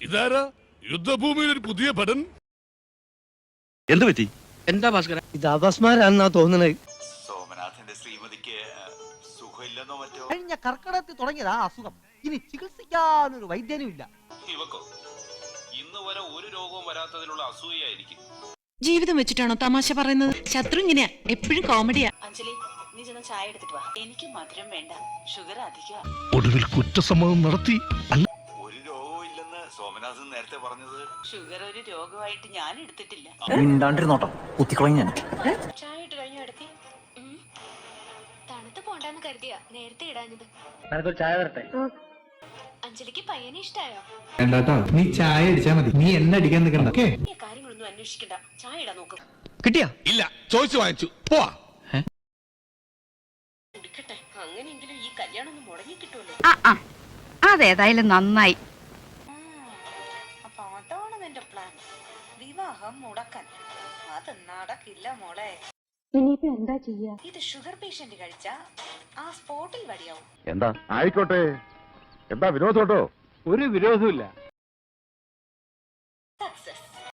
ഇതാരാ? യുദ്ധഭൂമിയിൽ ഒരു പുതിയ ഭടൻ? എന്ത് പറ്റി? എന്താ ഭാസ്കര? ഇത് അപസ്മാരാന്നാ തോന്നണേ. സോമനാഥന്റെ ശ്രീമതിക്ക് സുഖമില്ലെന്നോ മറ്റോ? കഴിഞ്ഞ കർക്കിടകത്തിൽ തുടങ്ങിയതാ അസുഖം. ഇനി ചികിത്സിക്കാനൊരു വൈദ്യനും ഇല്ല ഇവക്കോ? ഇന്ന് വരെ ഒരു രോഗവും വരാത്തതിലുള്ള അസൂയായിരിക്കും ജീവിതം വെച്ചിട്ടാണോ തമാശ പറയുന്നത്? ശത്രു ഇങ്ങനെയാ. എപ്പോഴും കോമഡിയാ. അഞ്ജലി നീ ചെന്ന് ചായ എടുത്തിട്ട് വാ. എനിക്ക് മധുരം വേണ്ട. ഷുഗർ അധികം. ഒടുവിൽ കുറ്റസമ്മതം നടത്തി. സോമനാഥൻ നേരത്തെ പറഞ്ഞത് ഷുഗർ ഒരു രോഗമായിട്ട് ഞാൻ എടുത്തിട്ടില്ല. മിണ്ടാണ്ടിരുന്നോട്ടോ. കുത്തിക്കളയും ഞാൻ. ചായ ഇട്ട് കഴിഞ്ഞു അടുത്തി തണുത്ത് പോണ്ടെന്ന് കരുതിയ നേരത്തെ ഇടാഞ്ഞത്. ചായ വരട്ടെ അഞ്ജലിക്ക് പയ്യനെ ഇഷ്ടായോ? വേണ്ടാട്ടോ. നീ ചായ അടിച്ചാ മതി. നീ എന്നെ അടിക്കാൻ നിൽക്കണ്ട. ഓക്കേ? ഈ കാര്യങ്ങളൊന്നും അന്വേഷിക്കണ്ട. ചായ ഇടാൻ നോക്ക്. കിട്ടിയാ? ഇല്ല. ചോദിച്ചു വാങ്ങിച്ചു. പോവാ. കുടിക്കട്ടെ അങ്ങനെയെങ്കിലും ഈ കല്യാണം ഒന്ന് മുടങ്ങി കിട്ടുമല്ലോ. അതേതായാലും നന്നായി. അതാണ് നിന്റെ പ്ലാൻ വിവാഹം മുടക്കാൻ. അത് നടക്കില്ല മോളെ. ഇനിയിപ്പോ എന്താ ചെയ്യാ? ഇത് ഷുഗർ പേഷ്യന്റ് കഴിച്ച ആ സ്പോട്ടിൽ വടിയാവും എന്താ? ആയിക്കോട്ടെ. എന്താ വിരോധോട്ടോ ഒരു വിരോധമില്ല